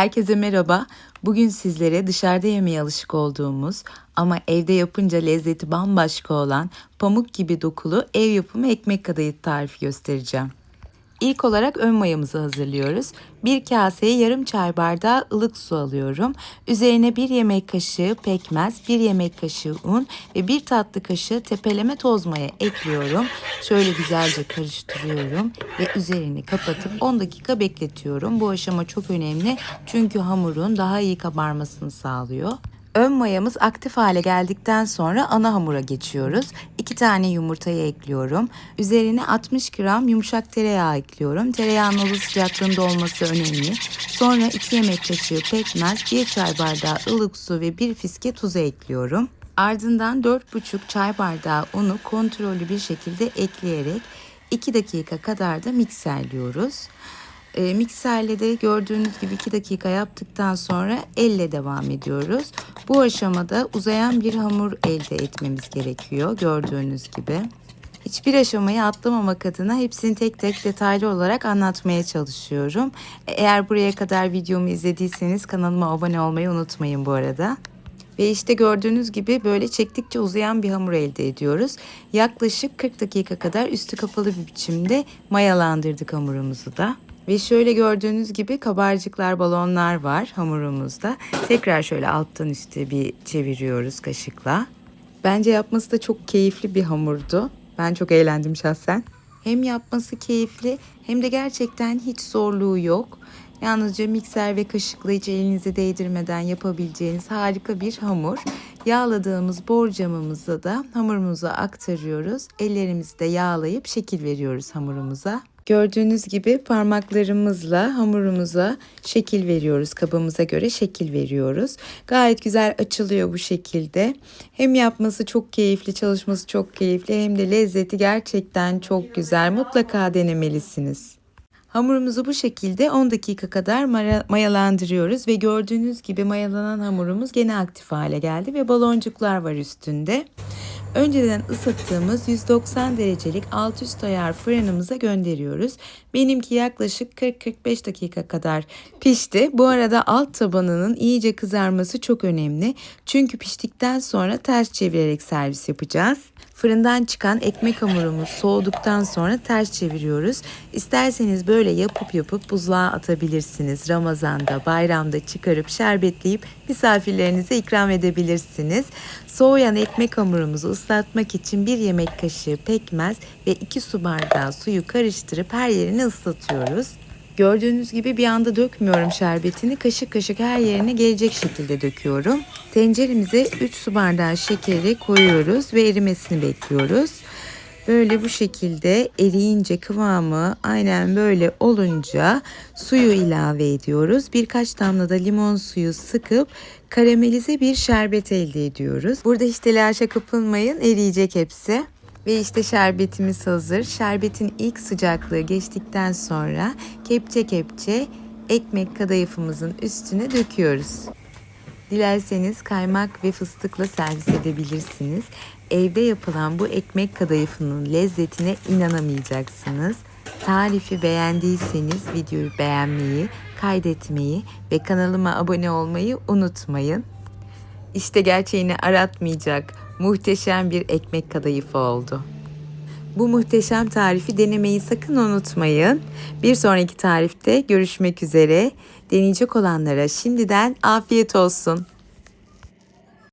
Herkese merhaba. Bugün sizlere dışarıda yemeye alışık olduğumuz ama evde yapınca lezzeti bambaşka olan pamuk gibi dokulu ev yapımı ekmek kadayıf tarifi göstereceğim. İlk olarak ön mayamızı hazırlıyoruz. Bir kaseye yarım çay bardağı ılık su alıyorum. Üzerine bir yemek kaşığı pekmez, bir yemek kaşığı un ve bir tatlı kaşığı tepeleme toz maya ekliyorum. Şöyle güzelce karıştırıyorum ve üzerini kapatıp 10 dakika bekletiyorum. Bu aşama çok önemli çünkü hamurun daha iyi kabarmasını sağlıyor. Ön mayamız aktif hale geldikten sonra ana hamura geçiyoruz. 2 tane yumurtayı ekliyorum. Üzerine 60 gram yumuşak tereyağı ekliyorum. Tereyağının oda sıcaklığında olması önemli. Sonra 2 yemek kaşığı pekmez, 1 çay bardağı ılık su ve 1 fiske tuzu ekliyorum. Ardından 4,5 çay bardağı unu kontrollü bir şekilde ekleyerek 2 dakika kadar da mikserliyoruz. E, mikserle de gördüğünüz gibi 2 dakika yaptıktan sonra elle devam ediyoruz. Bu aşamada uzayan bir hamur elde etmemiz gerekiyor gördüğünüz gibi. Hiçbir aşamayı atlamamak adına hepsini tek tek detaylı olarak anlatmaya çalışıyorum. Eğer buraya kadar videomu izlediyseniz kanalıma abone olmayı unutmayın bu arada. Ve işte gördüğünüz gibi böyle çektikçe uzayan bir hamur elde ediyoruz. Yaklaşık 40 dakika kadar üstü kapalı bir biçimde mayalandırdık hamurumuzu da. Ve şöyle gördüğünüz gibi kabarcıklar, balonlar var hamurumuzda. Tekrar şöyle alttan üste bir çeviriyoruz kaşıkla. Bence yapması da çok keyifli bir hamurdu. Ben çok eğlendim şahsen. Hem yapması keyifli hem de gerçekten hiç zorluğu yok. Yalnızca mikser ve kaşıkla hiç elinize değdirmeden yapabileceğiniz harika bir hamur. Yağladığımız borcamımızı da hamurumuza aktarıyoruz. Ellerimizi de yağlayıp şekil veriyoruz hamurumuza. Gördüğünüz gibi parmaklarımızla hamurumuza şekil veriyoruz. Kabımıza göre şekil veriyoruz. Gayet güzel açılıyor bu şekilde. Hem yapması çok keyifli, çalışması çok keyifli hem de lezzeti gerçekten çok güzel. Mutlaka denemelisiniz. Hamurumuzu bu şekilde 10 dakika kadar mayalandırıyoruz ve gördüğünüz gibi mayalanan hamurumuz gene aktif hale geldi ve baloncuklar var üstünde. Önceden ısıttığımız 190 derecelik alt üst ayar fırınımıza gönderiyoruz. Benimki yaklaşık 40-45 dakika kadar pişti. Bu arada alt tabanının iyice kızarması çok önemli. Çünkü piştikten sonra ters çevirerek servis yapacağız. Fırından çıkan ekmek hamurumuz soğuduktan sonra ters çeviriyoruz. İsterseniz böyle yapıp yapıp buzluğa atabilirsiniz. Ramazanda, bayramda çıkarıp şerbetleyip misafirlerinize ikram edebilirsiniz. Soğuyan ekmek hamurumuzu ıslatmak için bir yemek kaşığı pekmez ve 2 su bardağı suyu karıştırıp her yerini ıslatıyoruz. Gördüğünüz gibi bir anda dökmüyorum şerbetini. Kaşık kaşık her yerine gelecek şekilde döküyorum. Tenceremize 3 su bardağı şekeri koyuyoruz ve erimesini bekliyoruz. Böyle bu şekilde eriyince kıvamı aynen böyle olunca suyu ilave ediyoruz. Birkaç damla da limon suyu sıkıp karamelize bir şerbet elde ediyoruz. Burada hiç telaşa kapılmayın eriyecek hepsi. Ve işte şerbetimiz hazır. Şerbetin ilk sıcaklığı geçtikten sonra kepçe kepçe ekmek kadayıfımızın üstüne döküyoruz. Dilerseniz kaymak ve fıstıkla servis edebilirsiniz. Evde yapılan bu ekmek kadayıfının lezzetine inanamayacaksınız. Tarifi beğendiyseniz videoyu beğenmeyi, kaydetmeyi ve kanalıma abone olmayı unutmayın. İşte gerçeğini aratmayacak muhteşem bir ekmek kadayıfı oldu. Bu muhteşem tarifi denemeyi sakın unutmayın. Bir sonraki tarifte görüşmek üzere. Deneyecek olanlara şimdiden afiyet olsun.